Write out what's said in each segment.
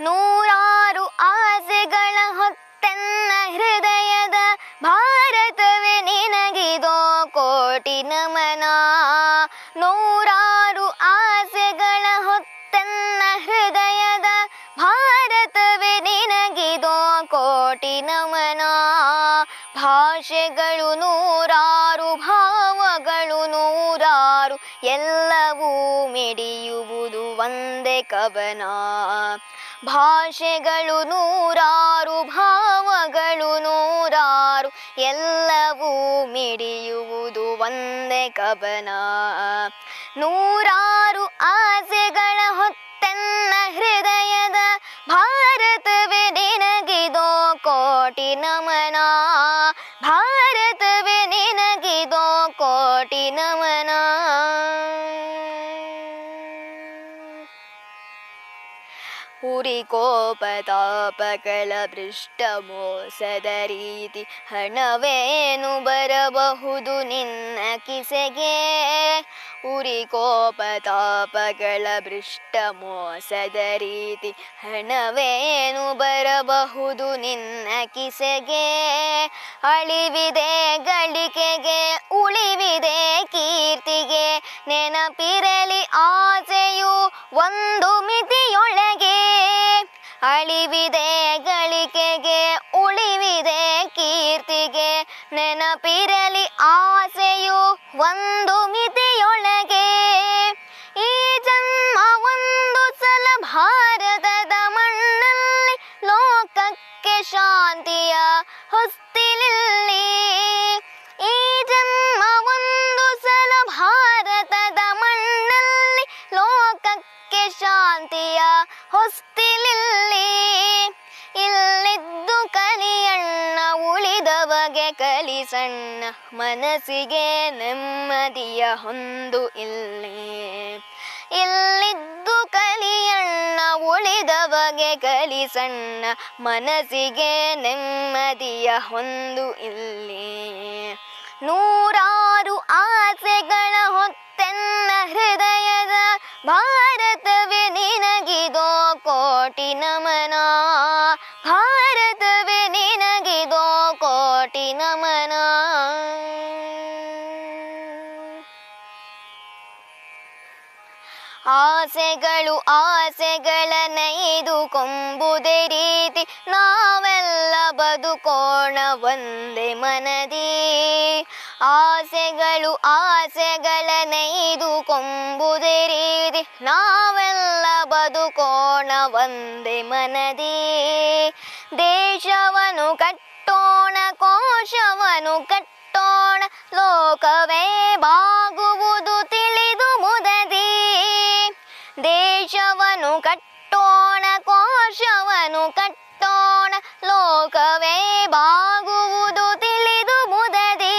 ನೂರಾರು ಆಸೆಗಳ ಹೊತ್ತನ್ನ ಹೃದಯದ ಭಾರತವೇ ನಿನಗಿದೋ ಕೋಟಿ ನಮನ. ನೂರಾರು ಆಸೆಗಳ ಹೊತ್ತೆನ್ನ ಹೃದಯದ ಭಾರತವೇ ನಿನಗಿದೋ ಕೋಟಿ ನಮನ. ಭಾಷೆಗಳು ನೂರಾರು, ಭಾವಗಳು ನೂರಾರು, ಎಲ್ಲವೂ ಮಿಡಿಯುವುದು ಒಂದೇ ಕವನ. ಭಾಷೆಗಳು ನೂರಾರು, ಭಾವಗಳು ನೂರಾರು, ಎಲ್ಲವೂ ಮಿಡಿಯುವುದು ಒಂದೇ ಕಬನ ನೂರಾರು ಆಸೆಗಳ ಹೊತ್ತೆನ್ನ ಹೃದಯದ ಭಾರತವೇ ನಿನಗಿದೋ ಕೋಟಿ ನಮನ. ಭಾರತವೇ ನಿನಗಿದೋ ಕೋಟಿ ನಮನ. ಉರಿ ಕೋಪತಾಪಗಳ ಭೃಷ್ಟ ಮೋಸದ ರೀತಿ ಹಣವೇನು ಬರಬಹುದು ನಿನ್ನ ಕಿಸೆಗೆ? ಉರಿ ಕೋಪತಾಪಗಳ ಭೃಷ್ಟ ಮೋಸದ ರೀತಿ ಹಣವೇನು ಬರಬಹುದು ನಿನ್ನ ಕಿಸೆಗೆ? ಅಳಿವಿದೆ ಗಳಿಕೆಗೆ, ಉಳಿವಿದೆ ಕೀರ್ತಿಗೆ, ನೆನಪಿರಲಿ ಆಸೆಯು ಒಂದು ಮಿತಿಯೊಳಗೆ ಅಳಿವಿದೆ ಗಳಿಕೆಗೆ, ಉಳಿವಿದೆ ಕೀರ್ತಿಗೆ. ನೆನಪಿರಲಿ ಆಸೆಯು ಒಂದು ಮಿತಿಯೊಳಗೆ. ಈ ಜನ್ಮ ಒಂದು ಸಲ ಭಾರತದ ಮಣ್ಣಲ್ಲಿ ಲೋಕಕ್ಕೆ ಶಾಂತಿಯ ಹೊಸ್ತಿಲಿಲ್ಲಿ. ಈ ಜನ್ಮ ಒಂದು ಸಲ ಭಾರತದ ಮಣ್ಣಲ್ಲಿ ಲೋಕಕ್ಕೆ ಶಾಂತಿಯ ಉಳಿದವಗೆ ಕಲಿಸಣ್ಣ ಮನಸ್ಸಿಗೆ ನೆಮ್ಮದಿಯ ಹೊಂದು ಇಲ್ಲಿ. ಇಲ್ಲಿದ್ದು ಕಲಿಯಣ್ಣ ಉಳಿದವಗೆ ಕಲಿಸಣ್ಣ ಮನಸ್ಸಿಗೆ ನೆಮ್ಮದಿಯ ಹೊಂದು ಇಲ್ಲಿ. ನೂರಾರು ಆಸೆಗಳ ಆಸೆಗಳು ಆಸೆಗಳ ನೈದು ಕೊಂಬುದೇ ರೀತಿ, ನಾವೆಲ್ಲ ಬದುಕೋಣ ಒಂದೇ ಮನದಿ. ಆಸೆಗಳು ಆಸೆಗಳ ನೈದು ಕೊಂಬುದೇ ರೀತಿ, ನಾವೆಲ್ಲ ಬದುಕೋಣ ಒಂದೇ ಮನದಿ. ದೇಶವನು ಕಟ್ಟೋಣ, ಕೋಶವನು ಕಟ್ಟೋಣ, ಲೋಕವೇ ದೇಶವನ್ನು ಕಟ್ಟೋಣ, ಕೋಶವನು ಕಟ್ಟೋಣ, ಲೋಕವೇ ಬಾಗುವುದು ತಿಳಿದು ಮುದದಿ.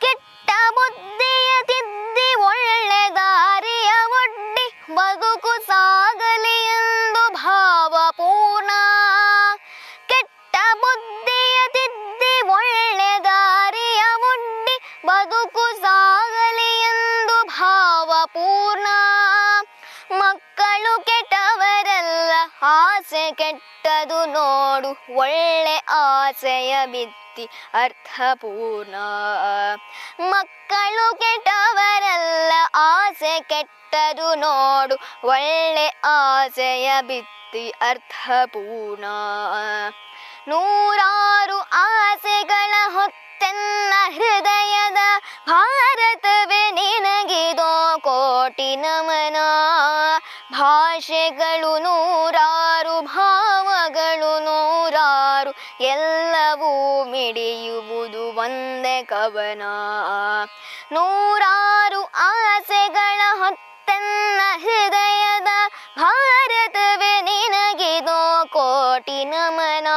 ಕೆಟ್ಟ ಬುದ್ಧಿಯ ತಿದ್ದಿ ಒಳ್ಳೆ ದಾರಿಯ ಒಡ್ಡಿ ಬದುಕು ಸಾಗಲಿ ಆಸೆ ಕೆಟ್ಟದು ನೋಡು, ಒಳ್ಳೆ ಆಸೆಯ ಬಿತ್ತಿ ಅರ್ಥಪೂರ್ಣ. ಮಕ್ಕಳು ಕೆಟ್ಟವರಲ್ಲ, ಆಸೆ ಕೆಟ್ಟದು ನೋಡು, ಒಳ್ಳೆ ಆಸೆಯ ಬಿತ್ತಿ ಅರ್ಥಪೂರ್ಣ. ನೂರಾರು ಆಸೆಗಳ ಹೊತ್ತೆನ್ನ ಹೃದಯದ ಭಾರತವೇ ನಿನಗಿದೋ ಕೋಟಿ ನಮನ. ಭಾಷೆಗಳು ನೂರಾರು ಮಿಡಿಯುವುದು ಒಂದೇ ಕವನ. ನೂರಾರು ಆಸೆಗಳ ಹೊತ್ತೆನ್ನ ಹೃದಯದ ಭಾರತವೇ ನಿನಗಿದೋ ಕೋಟಿ ನಮನ.